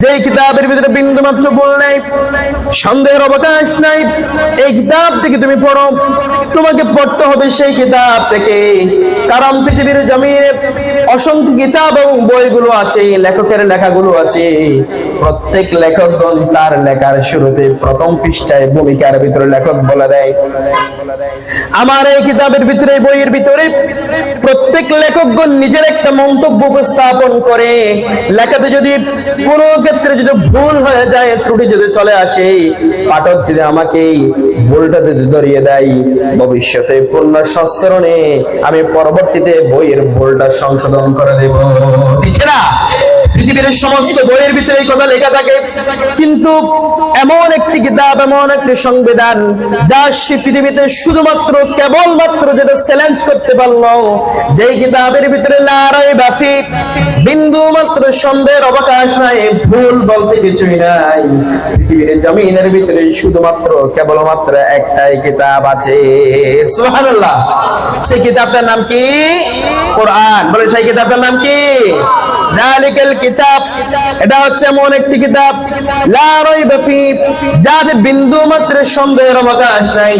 যে কিতাবের ভিতরে বিন্দু মাত্র ভুল নাই, সন্দেহের অবকাশ নাই, এই কিতাব থেকে তুমি পড়ো। তোমাকে পড়তে হবে সেই কিতাব থেকে। কারণ পৃথিবীর জমিনে অসংখ্য কিতাব এবং বইগুলো আছে, লেখকের লেখাগুলো আছে। প্রত্যেক লেখকগণ তার লেখার শুরুতে প্রথম পৃষ্ঠায় ভূমিকার ভিতরে লেখক বলে দেয়। আমার এই কিতাবের ভিতরে বইয়ের ভিতরে প্রত্যেক লেখকগণ নিজের একটা মন্তব্য উপস্থাপন করে। লেখাতে যদি কোনো ক্ষেত্রে যদি ভুল হয়ে যায়, ত্রুটি যদি চলে আসে, পাঠক যদি আমাকে ভুলটা যদি ধরিয়ে দেয়, ভবিষ্যতে পূর্ণ সংস্করণে আমি পরবর্তীতে বইয়ের ভুলটা সংশোধন করে দেব। পৃথিবীর সমস্ত বইয়ের ভিতরে কথা লেখা থাকে, কিন্তু এমন একটি কিতাব, এমন একটি সংবিধান, যা সে পৃথিবীতে শুধুমাত্র, কেবলমাত্র যেটা চ্যালেঞ্জ করতে পারল কিতাবের ভিতরে লারাই বাফি বিন্দু মাত্র সন্দেহের অবকাশ নাই, ভুল বলতে কিছুই নাই। পৃথিবীর জমিনের ভিতরে শুধুমাত্র, কেবলমাত্র একটাই কিতাব আছে। সেই কিতাবটার নাম কি? কোরআন। বলে সেই কিতাবের নাম কি? জালিকাল কিতাব। এটা হচ্ছে এমন একটি কিতাব। লা রাইবা ফি। যাতে বিন্দু মাত্র সন্দেহের অবকাশ নাই।